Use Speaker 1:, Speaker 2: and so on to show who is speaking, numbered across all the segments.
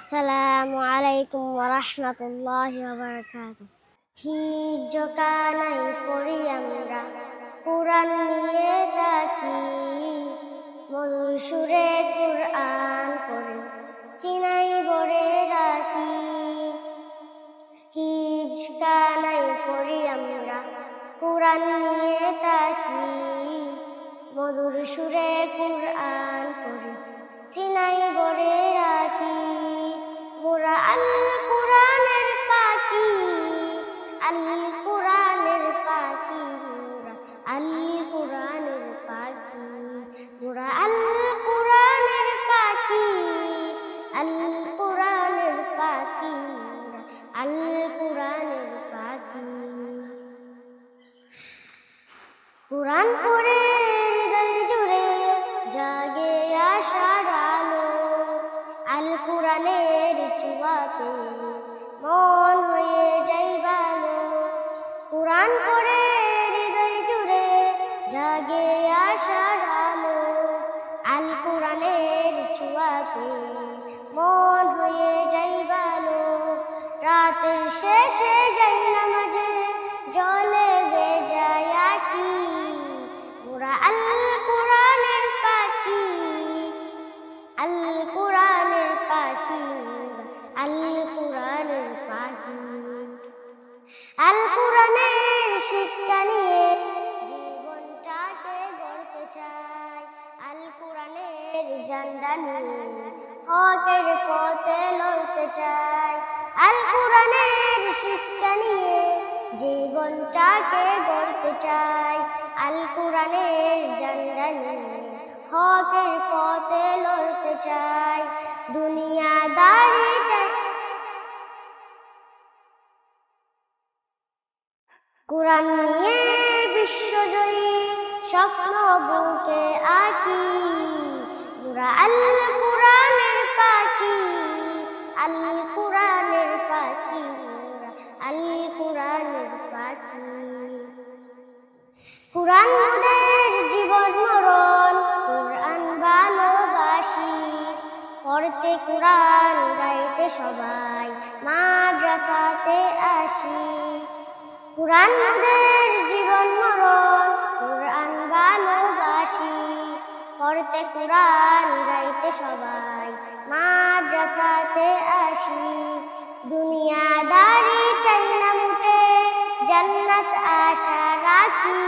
Speaker 1: আসসালামু আলাইকুম ওরহমতুল্লাহ বারকাত হিজ কানাই পড়ি আমরা, কোরআন নিয়ে তাকি। মধুর সুরে কোরআন পড়ে, সিনাই বড়ে রাখি। হিজ কানাই পড়ি আমরা, কোরআন নিয়ে তাকি। মধুর সুরে কোরআন পড়ে, সিনাই বড়ে রাখি। কোরআন হৃদয় জুড়ে জাগে আশার আলো। আল কোরআনের চুয়াতে মন হয়ে যাই ভালো। কোরআন পড়ে হৃদয় জুড়ে জাগে আশার আলো। আল কোরআনের চুয়াতে মন হয়ে যাই ভালো। রাতের শেষে কোরআনের জান্ডা হকের পথে লড়তে চাই। আল কোরআনের শিক্ষা নিয়ে জীবনটাকে গড়তে চাই। আল কোরআনের জান্ডা হকের পথে লড়তে চাই। দুনিয়াদারি চাই। কোরআন নিয়ে বিশ্বজয়ী স্বপ্ন বুকে আঁকি। পুরা আল পাখি জীবন মরণ কোরআন ভালোবাসি। পড়তে কোরআন গাইতে সবাই মাদ্রাসাতে আসি। কোরআন সবাই মাদ্রাসাতে আসি। দুনিয়াদারি চাই না মুঠে জান্নাত আশা রাখি।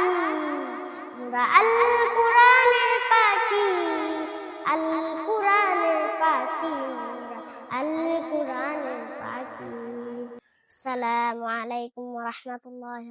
Speaker 1: আল কুরানের পাখি আল কুরানের পাখি আল কোরআনের পাখি। আসসালামু আলাইকুম রহমতুল্লাহ